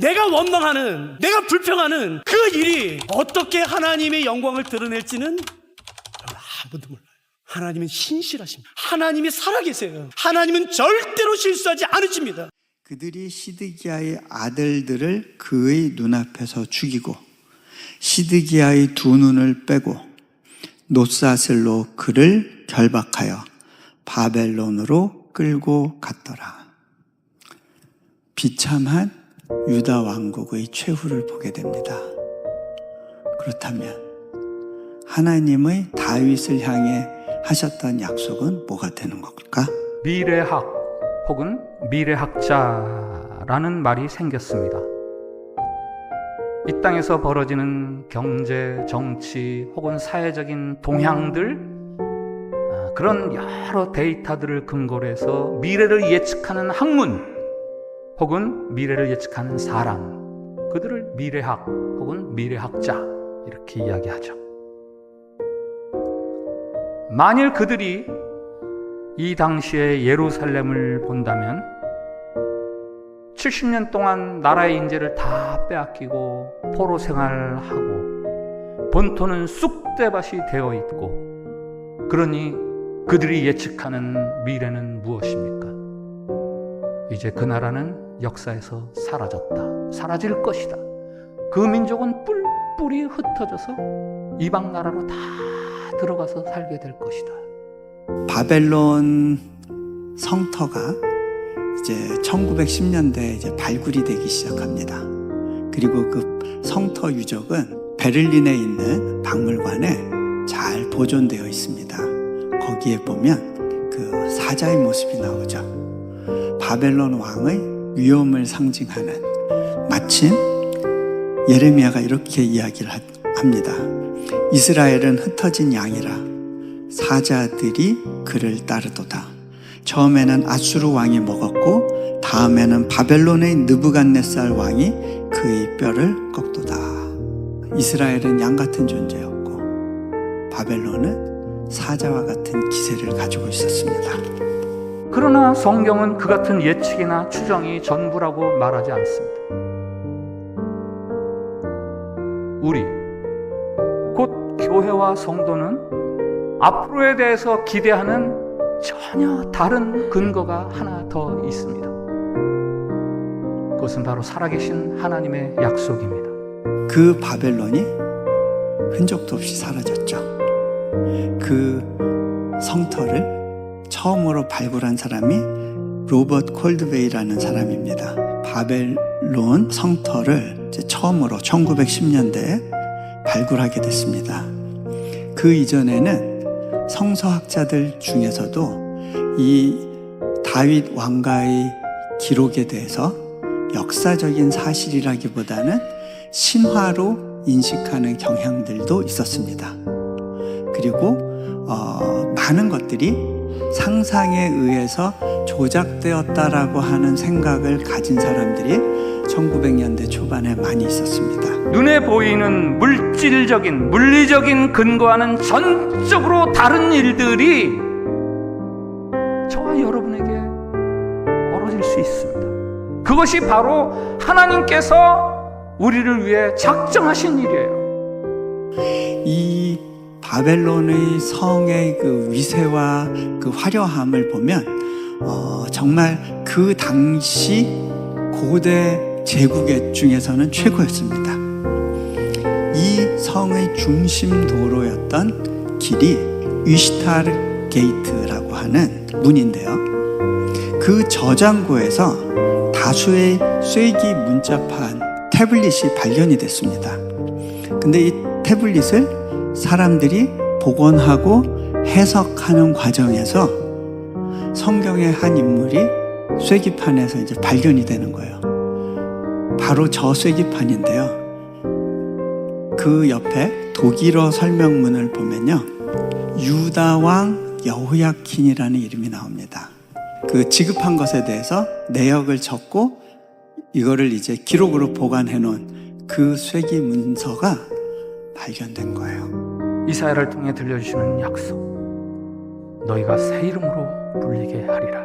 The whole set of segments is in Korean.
내가 원망하는, 내가 불평하는 그 일이 어떻게 하나님의 영광을 드러낼지는 아무도 몰라요. 하나님은 신실하십니다. 하나님이 살아계세요. 하나님은 절대로 실수하지 않으십니다. 그들이 시드기야의 아들들을 그의 눈앞에서 죽이고 시드기야의 두 눈을 빼고 노사슬로 그를 결박하여 바벨론으로 끌고 갔더라. 비참한 유다 왕국의 최후를 보게 됩니다. 그렇다면 하나님의 다윗을 향해 하셨던 약속은 뭐가 되는 걸까? 미래학 혹은 미래학자라는 말이 생겼습니다. 이 땅에서 벌어지는 경제, 정치 혹은 사회적인 동향들 아, 그런 여러 데이터들을 근거로 해서 미래를 예측하는 학문 혹은 미래를 예측하는 사람 그들을 미래학 혹은 미래학자 이렇게 이야기하죠. 만일 그들이 이 당시에 예루살렘을 본다면 70년 동안 나라의 인재를 다 빼앗기고 포로 생활하고 본토는 쑥대밭이 되어 있고 그러니 그들이 예측하는 미래는 무엇입니까? 이제 그 나라는 역사에서 사라졌다. 사라질 것이다. 그 민족은 뿔뿔이 흩어져서 이방 나라로 다 들어가서 살게 될 것이다. 바벨론 성터가 이제 1910년대에 이제 발굴이 되기 시작합니다. 그리고 그 성터 유적은 베를린에 있는 박물관에 잘 보존되어 있습니다. 거기에 보면 그 사자의 모습이 나오죠. 바벨론 왕의 위엄을 상징하는 마침 예레미야가 이렇게 이야기를 하- 합니다. 이스라엘은 흩어진 양이라 사자들이 그를 따르도다. 처음에는 아수르 왕이 먹었고 다음에는 바벨론의 느부갓네살 왕이 그의 뼈를 꺾도다. 이스라엘은 양 같은 존재였고 바벨론은 사자와 같은 기세를 가지고 있었습니다. 그러나 성경은 그 같은 예측이나 추정이 전부라고 말하지 않습니다. 우리, 곧 교회와 성도는 앞으로에 대해서 기대하는 전혀 다른 근거가 하나 더 있습니다. 그것은 바로 살아계신 하나님의 약속입니다. 그 바벨론이 흔적도 없이 사라졌죠. 그 성터를 처음으로 발굴한 사람이 로버트 콜드웨이라는 사람입니다. 바벨론 성터를 처음으로 1910년대에 발굴하게 됐습니다. 그 이전에는 성서학자들 중에서도 이 다윗 왕가의 기록에 대해서 역사적인 사실이라기보다는 신화로 인식하는 경향들도 있었습니다. 그리고 어, 많은 것들이 상상에 의해서 조작되었다라고 하는 생각을 가진 사람들이 1900년대 초반에 많이 있었습니다. 눈에 보이는 물질적인, 물리적인 근거와는 전적으로 다른 일들이 저와 여러분에게 벌어질 수 있습니다. 그것이 바로 하나님께서 우리를 위해 작정하신 일이에요. 이 바벨론의 성의 그 위세와 그 화려함을 보면 어, 정말 그 당시 고대 제국의 중에서는 최고였습니다. 이 성의 중심 도로였던 길이 위시타르 게이트라고 하는 문인데요. 그 저장고에서 다수의 쇠기 문자판 태블릿이 발견이 됐습니다. 근데 이 태블릿을 사람들이 복원하고 해석하는 과정에서 성경의 한 인물이 쇠기판에서 이제 발견이 되는 거예요. 바로 저 쇠기판인데요. 그 옆에 독일어 설명문을 보면요. 유다 왕 여호야킨이라는 이름이 나옵니다. 그 지급한 것에 대해서 내역을 적고 이거를 이제 기록으로 보관해 놓은 그 쇠기 문서가 발견된 거예요. 이사야를 통해 들려주시는 약속. 너희가 새 이름으로 불리게 하리라.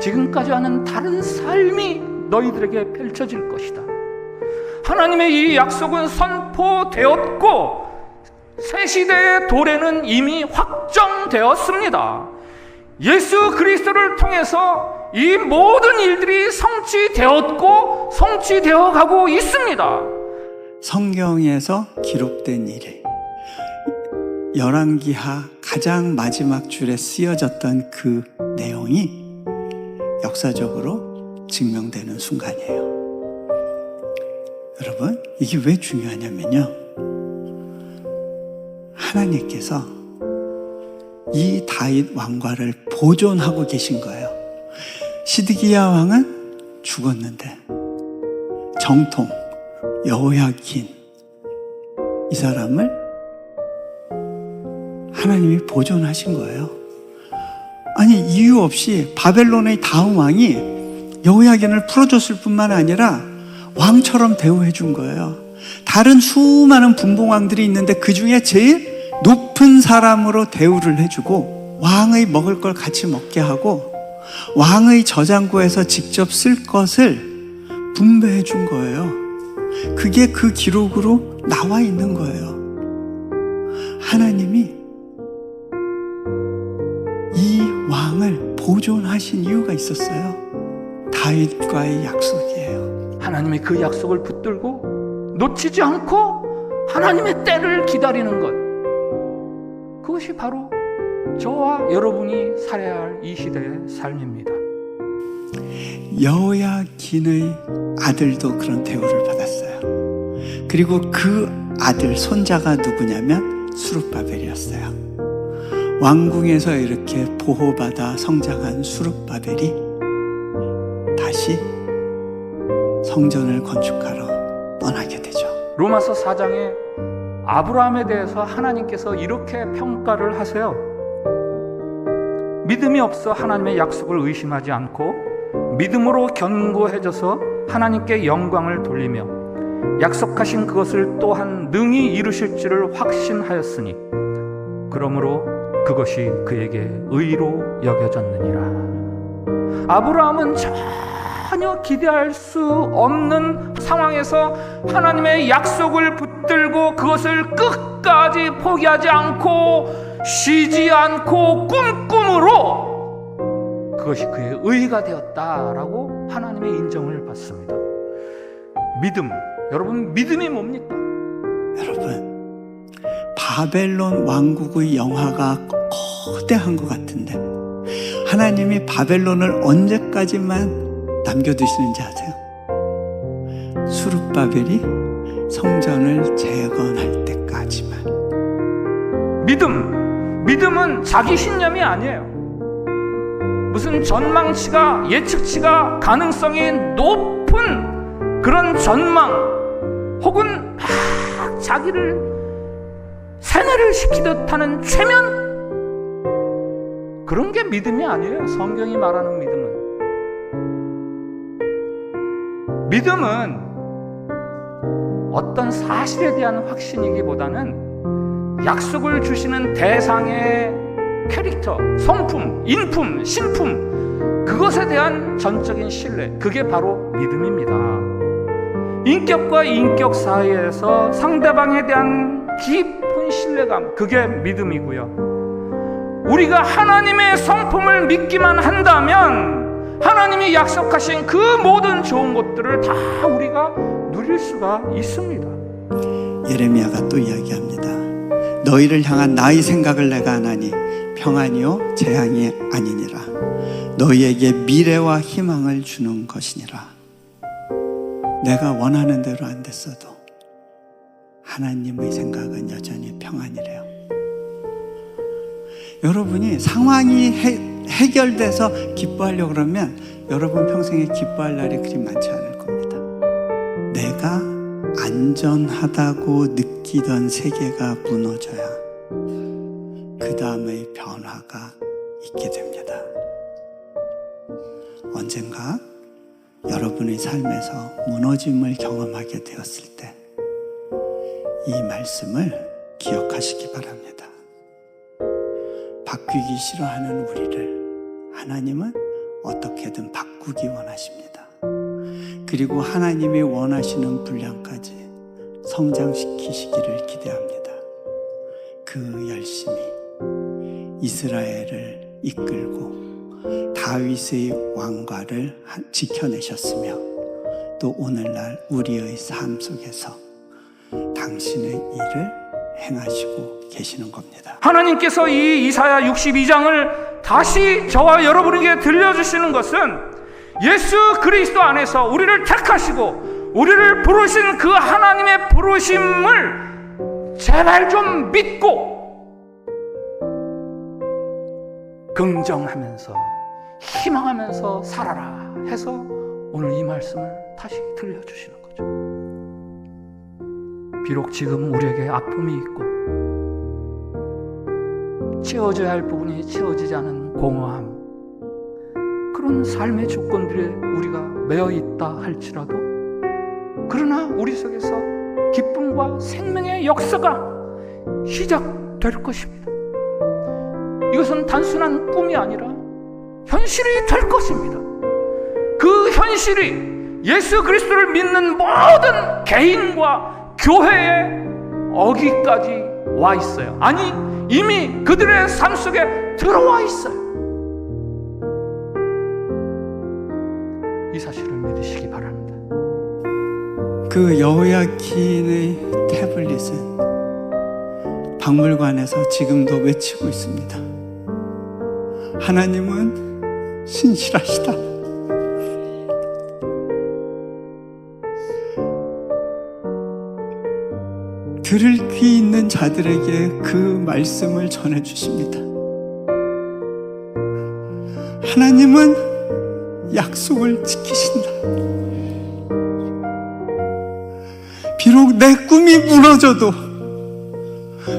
지금까지와는 다른 삶이 너희들에게 펼쳐질 것이다. 하나님의 이 약속은 선포되었고 새 시대의 도래는 이미 확정되었습니다. 예수 그리스도를 통해서 이 모든 일들이 성취되었고 성취되어 가고 있습니다. 성경에서 기록된 일이 열왕기하 가장 마지막 줄에 쓰여졌던 그 내용이 역사적으로 증명되는 순간이에요. 여러분, 이게 왜 중요하냐면요. 하나님께서 이 다윗 왕과를 보존하고 계신 거예요. 시드기야 왕은 죽었는데 정통 여호야긴 이 사람을 하나님이 보존하신 거예요. 아니 이유 없이 바벨론의 다음 왕이 여호야긴을 풀어줬을 뿐만 아니라 왕처럼 대우해 준 거예요. 다른 수많은 분봉왕들이 있는데 그 중에 제일 높은 사람으로 대우를 해주고 왕의 먹을 걸 같이 먹게 하고 왕의 저장고에서 직접 쓸 것을 분배해 준 거예요. 그게 그 기록으로 나와 있는 거예요. 하나님이 이 왕을 보존하신 이유가 있었어요. 다윗과의 약속이에요. 하나님의 그 약속을 붙들고 놓치지 않고 하나님의 때를 기다리는 것. 그것이 바로 저와 여러분이 살아야 할 이 시대의 삶입니다. 여호야긴의 아들도 그런 대우를 받았어요. 그리고 그 아들 손자가 누구냐면 수룹바벨이었어요. 왕궁에서 이렇게 보호받아 성장한 수룹바벨이 다시 성전을 건축하러 떠나게 되죠. 로마서 4장에 아브라함에 대해서 하나님께서 이렇게 평가를 하세요. 믿음이 없어 하나님의 약속을 의심하지 않고 믿음으로 견고해져서 하나님께 영광을 돌리며 약속하신 그것을 또한 능히 이루실 줄을 확신하였으니 그러므로 그것이 그에게 의로 여겨졌느니라. 아브라함은 전혀 기대할 수 없는 상황에서 하나님의 약속을 붙들고 그것을 끝까지 포기하지 않고 쉬지 않고 꿈꿈으로 그것이 그의 의가 되었다라고 하나님의 인정을 받습니다. 믿음. 여러분 믿음이 뭡니까? 여러분, 바벨론 왕국의 영화가 거대한 것 같은데 하나님이 바벨론을 언제까지만 남겨두시는지 아세요? 수룹바벨이 성전을 재건할 때까지만. 믿음. 믿음은 자기 신념이 아니에요. 무슨 전망치가 예측치가 가능성이 높은 그런 전망 혹은 막 자기를 세뇌를 시키듯 하는 최면 그런 게 믿음이 아니에요. 성경이 말하는 믿음은 믿음은 어떤 사실에 대한 확신이기보다는 약속을 주시는 대상의 캐릭터, 성품, 인품, 신품 그것에 대한 전적인 신뢰 그게 바로 믿음입니다. 인격과 인격 사이에서 상대방에 대한 깊 은 신뢰감 그게 믿음이고요. 우리가 하나님의 성품을 믿기만 한다면 하나님이 약속하신 그 모든 좋은 것들을 다 우리가 누릴 수가 있습니다. 예레미야가 또 이야기합니다. 너희를 향한 나의 생각을 내가 하나니 평안이요 재앙이 아니니라. 너희에게 미래와 희망을 주는 것이니라. 내가 원하는 대로 안 됐어도 하나님의 생각은 여전히 평안이래요. 여러분이 상황이 해, 해결돼서 기뻐하려고 그러면 여러분 평생에 기뻐할 날이 그리 많지 않을 겁니다. 내가 안전하다고 느끼던 세계가 무너져야 그 다음의 변화가 있게 됩니다. 언젠가 여러분의 삶에서 무너짐을 경험하게 되었을 때 이 말씀을 기억하시기 바랍니다. 바뀌기 싫어하는 우리를 하나님은 어떻게든 바꾸기 원하십니다. 그리고 하나님이 원하시는 분량까지 성장시키시기를 기대합니다. 그 열심히 이스라엘을 이끌고 다윗의 왕과를 한- 지켜내셨으며 또 오늘날 우리의 삶 속에서 당신의 일을 행하시고 계시는 겁니다. 하나님께서 이 이사야 62장을 다시 저와 여러분에게 들려주시는 것은 예수 그리스도 안에서 우리를 택하시고 우리를 부르신 그 하나님의 부르심을 제발 좀 믿고 긍정하면서 희망하면서 살아라 해서 오늘 이 말씀을 다시 들려주시는 거죠. 비록 지금 우리에게 아픔이 있고 채워져야 할 부분이 채워지지 않은 공허함 그런 삶의 조건들에 우리가 매여 있다 할지라도 그러나 우리 속에서 기쁨과 생명의 역사가 시작될 것입니다. 이것은 단순한 꿈이 아니라 현실이 될 것입니다. 그 현실이 예수 그리스도를 믿는 모든 개인과 교회의 어기까지 와 있어요. 아니, 이미 그들의 삶 속에 들어와 있어요. 이 사실을 믿으시기 바랍니다. 그 여호야킨의 태블릿은 박물관에서 지금도 외치고 있습니다. 하나님은 신실하시다. 들을 귀 있는 자들에게 그 말씀을 전해 주십니다. 하나님은 약속을 지키신다. 비록 내 꿈이 무너져도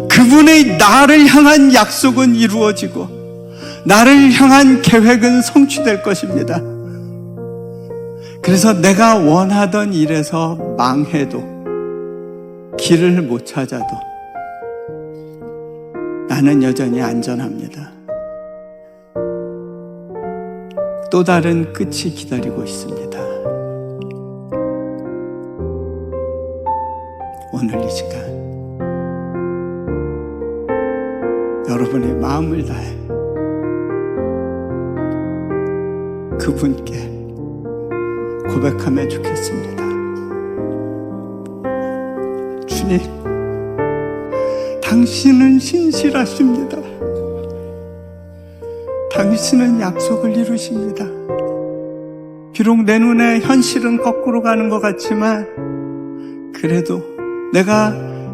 그분의 나를 향한 약속은 이루어지고 나를 향한 계획은 성취될 것입니다. 그래서 내가 원하던 일에서 망해도 길을 못 찾아도 나는 여전히 안전합니다. 또 다른 끝이 기다리고 있습니다. 오늘 이 시간 여러분의 마음을 다해 그분께 고백하면 좋겠습니다. 주님, 당신은 신실하십니다. 당신은 약속을 이루십니다. 비록 내 눈에 현실은 거꾸로 가는 것 같지만 그래도 내가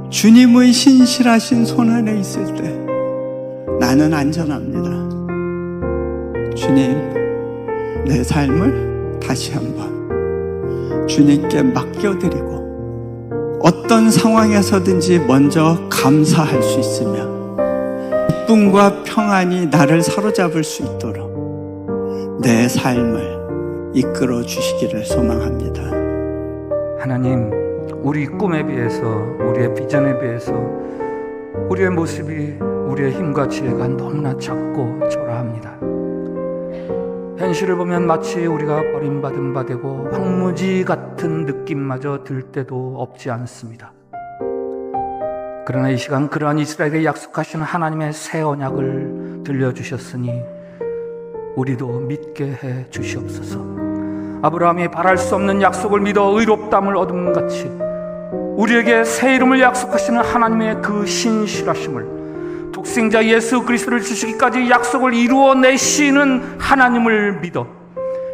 주님의 신실하신 손 안에 있을 때 나는 안전합니다. 주님, 내 삶을 다시 한번 주님께 맡겨드리고 어떤 상황에서든지 먼저 감사할 수 있으며 기쁨과 평안이 나를 사로잡을 수 있도록 내 삶을 이끌어 주시기를 소망합니다. 하나님, 우리 꿈에 비해서, 우리의 비전에 비해서 우리의 모습이 우리의 힘과 지혜가 너무나 작고 초라합니다. 현실을 보면 마치 우리가 버림받은 바 되고 황무지 같은 느낌마저 들 때도 없지 않습니다. 그러나 이 시간 그러한 이스라엘에게 약속하신 하나님의 새 언약을 들려주셨으니 우리도 믿게 해 주시옵소서. 아브라함이 바랄 수 없는 약속을 믿어 의롭담을 얻음 같이 우리에게 새 이름을 약속하시는 하나님의 그 신실하심을 독생자 예수 그리스도를 주시기까지 약속을 이루어 내시는 하나님을 믿어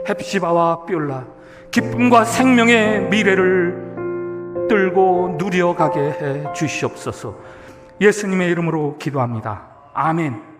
헵시바와 삐올라 기쁨과 생명의 미래를 들고 누려가게 해 주시옵소서 예수님의 이름으로 기도합니다. 아멘.